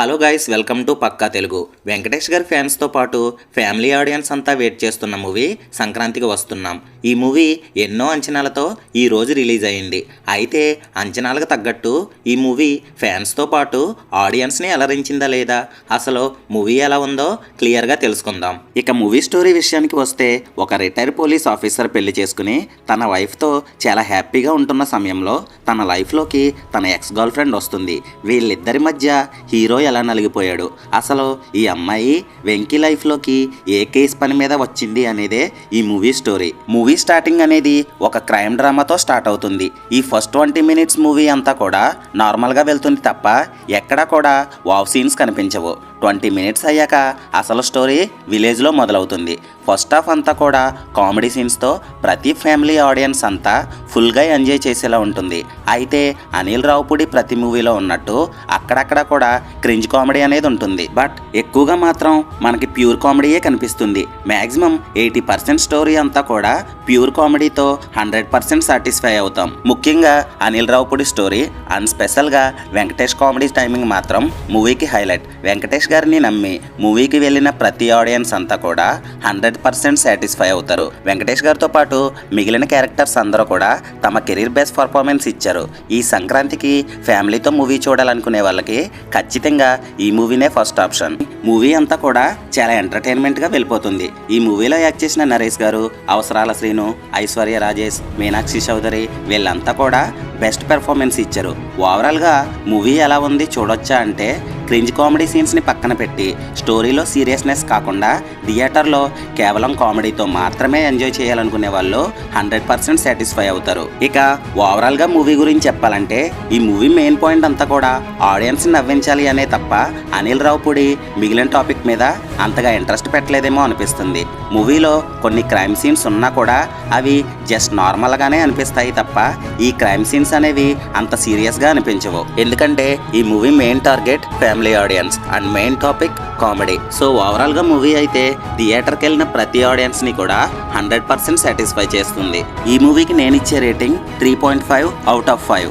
Hello guys welcome to Pakka Telugu. Venkatesh గారి ఫ్యాన్స్తో పాటు ఫ్యామిలీ ఆడియన్స్ అంతా వెయిట్ చేస్తున్న మూవీ సంక్రాంతికి వస్తున్నాం. ఈ మూవీ ఎన్నో అంచనాలతో ఈ రోజు రిలీజ్ అయింది. అయితే అంచనాలకు తగ్గట్టు ఈ మూవీ ఫ్యాన్స్తో పాటు ఆడియన్స్ని అలరించిందా లేదా? అసలు మూవీ ఎలా ఉందో క్లియర్గా తెలుసుకుందాం. ఇక మూవీ స్టోరీ విషయానికి వస్తే ఒక రిటైర్ పోలీస్ ఆఫీసర్ పెళ్ళి చేసుకుని తన వైఫ్తో చాలా హ్యాపీగా ఉంటున్న సమయంలో తన లైఫ్లోకి తన ఎక్స్ గర్ల్ ఫ్రెండ్ వస్తుంది. వీళ్ళిద్దరి మధ్య హీరో ఎలా నలిగిపోయాడు? అసలు ఈ అమ్మాయి వెంకీ లైఫ్లోకి ఏ కేస్ పని మీద వచ్చింది అనేదే ఈ మూవీ స్టోరీ. మూవీ స్టార్టింగ్ అనేది ఒక క్రైమ్ డ్రామాతో స్టార్ట్ అవుతుంది. ఈ ఫస్ట్ ట్వంటీ మినిట్స్ మూవీ అంతా కూడా నార్మల్గా వెళ్తుంది తప్ప ఎక్కడా కూడా వావ్ సీన్స్ కనిపించవు. ట్వంటీ మినిట్స్ అయ్యాక అసలు స్టోరీ విలేజ్లో మొదలవుతుంది. ఫస్ట్ హాఫ్ అంతా కూడా కామెడీ సీన్స్తో ప్రతి ఫ్యామిలీ ఆడియన్స్ అంతా ఫుల్గా ఎంజాయ్ చేసేలా ఉంటుంది. అయితే అనిల్ రావుపూడి ప్రతి మూవీలో ఉన్నట్టు అక్కడక్కడ కూడా క్రింజ్ కామెడీ అనేది ఉంటుంది. బట్ ఎక్కువగా మాత్రం మనకి ప్యూర్ కామెడీయే కనిపిస్తుంది. మ్యాక్సిమం ఎయిటీ పర్సెంట్ స్టోరీ అంతా కూడా ప్యూర్ కామెడీతో హండ్రెడ్ పర్సెంట్ సాటిస్ఫై అవుతాం. ముఖ్యంగా అనిల్ రావుపూడి స్టోరీ అండ్ స్పెషల్గా వెంకటేష్ కామెడీ టైమింగ్ మాత్రం మూవీకి హైలైట్. వెంకటేష్ గారిని నమ్మి మూవీకి వెళ్ళిన ప్రతి ఆడియన్స్ అంతా కూడా హండ్రెడ్ పర్సెంట్ సాటిస్ఫై అవుతారు. వెంకటేష్ గారితో పాటు మిగిలిన క్యారెక్టర్స్ అందరూ కూడా తమ కెరీర్ బెస్ట్ పర్ఫార్మెన్స్ ఇచ్చారు. ఈ సంక్రాంతికి ఫ్యామిలీతో మూవీ చూడాలనుకునే వాళ్ళకి ఖచ్చితంగా ఈ మూవీనే ఫస్ట్ ఆప్షన్. మూవీ అంతా కూడా చాలా ఎంటర్టైన్మెంట్గా వెళ్ళిపోతుంది. ఈ మూవీలో యాక్ట్ చేసిన నరేష్ గారు అవసరాల శ్రీను ఐశ్వర్య రాజేష్ మీనాక్షి చౌదరి వీళ్ళంతా కూడా బెస్ట్ పెర్ఫార్మెన్స్ ఇచ్చారు. ఓవరాల్గా మూవీ ఎలా ఉంది చూడొచ్చా అంటే క్రింజ్ కామెడీ సీన్స్ని పక్కన పెట్టి స్టోరీలో సీరియస్నెస్ కాకుండా థియేటర్లో కేవలం కామెడీతో మాత్రమే ఎంజాయ్ చేయాలనుకునే వాళ్ళు హండ్రెడ్ పర్సెంట్ సాటిస్ఫై అవుతారు. ఇక ఓవరాల్గా మూవీ గురించి చెప్పాలంటే ఈ మూవీ మెయిన్ పాయింట్ అంతా కూడా ఆడియన్స్ని నవ్వించాలి అనే తప్ప అనిల్ రావుపూడి మిగిలిన టాపిక్ మీద అంతగా ఇంట్రెస్ట్ పెట్టలేదేమో అనిపిస్తుంది. మూవీలో కొన్ని క్రైమ్ సీన్స్ ఉన్నా కూడా అవి జస్ట్ నార్మల్గానే అనిపిస్తాయి తప్ప ఈ క్రైమ్ సీన్స్ అనేవి అంత సీరియస్గా అనిపించవు. ఎందుకంటే ఈ movie main target family audience and main topic comedy. So ఓవరాల్గా మూవీ అయితే థియేటర్కి వెళ్ళిన ప్రతి ఆడియన్స్ని కూడా హండ్రెడ్ పర్సెంట్ సాటిస్ఫై చేస్తుంది. ఈ మూవీకి నేను ఇచ్చే rating three point five out of five.